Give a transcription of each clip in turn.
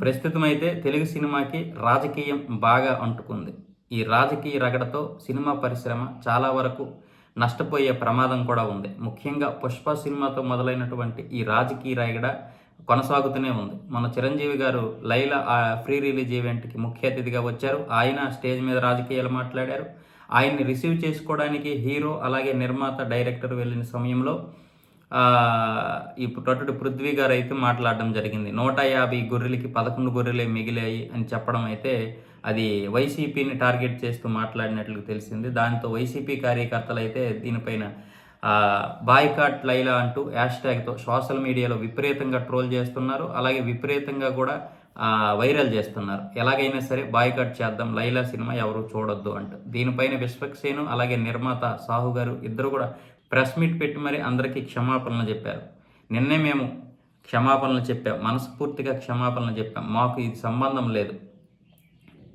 ప్రస్తుతం అయితే తెలుగు సినిమాకి రాజకీయం బాగా అంటుకుంది. ఈ రాజకీయ రగడతో సినిమా పరిశ్రమ చాలా వరకు నష్టపోయే ప్రమాదం కూడా ఉంది. ముఖ్యంగా పుష్ప సినిమాతో మొదలైనటువంటి ఈ రాజకీయ రగడ కొనసాగుతూనే ఉంది. మన చిరంజీవి గారు లైలా ఫ్రీ రిలీజ్ ఈవెంట్కి ముఖ్య అతిథిగా వచ్చారు. ఆయన స్టేజ్ మీద రాజకీయాలు మాట్లాడారు. ఆయన్ని రిసీవ్ చేసుకోవడానికి హీరో అలాగే నిర్మాత డైరెక్టర్ వెళ్ళిన సమయంలో ఇప్పుడు టొట్టటి పృథ్వీ గారు అయితే మాట్లాడడం జరిగింది. నూట యాభై గొర్రెలకి పదకొండు గొర్రెలే మిగిలాయి అని చెప్పడం అయితే అది వైసీపీని టార్గెట్ చేస్తూ మాట్లాడినట్లు తెలిసింది. దాంతో వైసీపీ కార్యకర్తలు అయితే దీనిపైన బాయ్కాట్ లైలా అంటూ హ్యాష్ ట్యాగ్తో సోషల్ మీడియాలో విపరీతంగా ట్రోల్ చేస్తున్నారు. అలాగే విపరీతంగా కూడా వైరల్ చేస్తున్నారు. ఎలాగైనా సరే బాయ్కాట్ చేద్దాం లైలా సినిమా ఎవరు చూడొద్దు అంటూ. దీనిపైన విశ్వక్సేను అలాగే నిర్మాత సాహు గారు ఇద్దరు కూడా ప్రెస్ మీట్ పెట్టి మరి అందరికీ క్షమాపణలు చెప్పారు. నిన్నే మేము క్షమాపణలు చెప్పాం. మనస్ఫూర్తిగా క్షమాపణలు చెప్పాం. మాకు ఇది సంబంధం లేదు.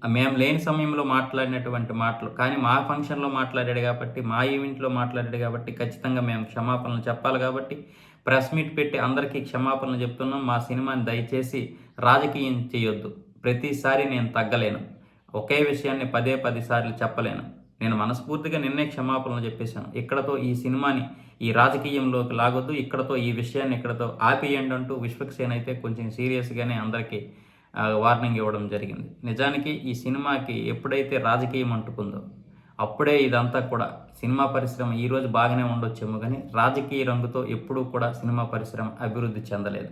మేము లేని సమయంలో మాట్లాడినటువంటి మాటలు కానీ మా ఫంక్షన్లో మాట్లాడాడు కాబట్టి మా ఈవెంట్లో మాట్లాడాడు కాబట్టి ఖచ్చితంగా మేము క్షమాపణలు చెప్పాలి కాబట్టి ప్రెస్ మీట్ పెట్టి అందరికీ క్షమాపణలు చెప్తున్నాం. మా సినిమాని దయచేసి రాజకీయం చేయొద్దు. ప్రతిసారి నేను తగ్గలేను. ఒకే విషయాన్ని పదే పది సార్లు చెప్పలేను. నేను మనస్ఫూర్తిగా నిన్నే క్షమాపణలు చెప్పేశాను. ఇక్కడతో ఈ సినిమాని ఈ రాజకీయంలోకి లాగొద్దు ఇక్కడతో ఈ విషయాన్ని ఇక్కడతో ఆపేయండి అంటూ విశ్వక్సేన్ అయితే కొంచెం సీరియస్గానే అందరికీ వార్నింగ్ ఇవ్వడం జరిగింది. నిజానికి ఈ సినిమాకి ఎప్పుడైతే రాజకీయం అంటుకుందో అప్పుడే ఇదంతా కూడా సినిమా పరిశ్రమ ఈరోజు బాగానే ఉండొచ్చేమో కానీ రాజకీయ రంగుతో ఎప్పుడూ కూడా సినిమా పరిశ్రమ అభివృద్ధి చెందలేదు.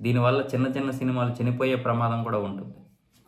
దీనివల్ల చిన్న చిన్న సినిమాలు చనిపోయే ప్రమాదం కూడా ఉంటుంది.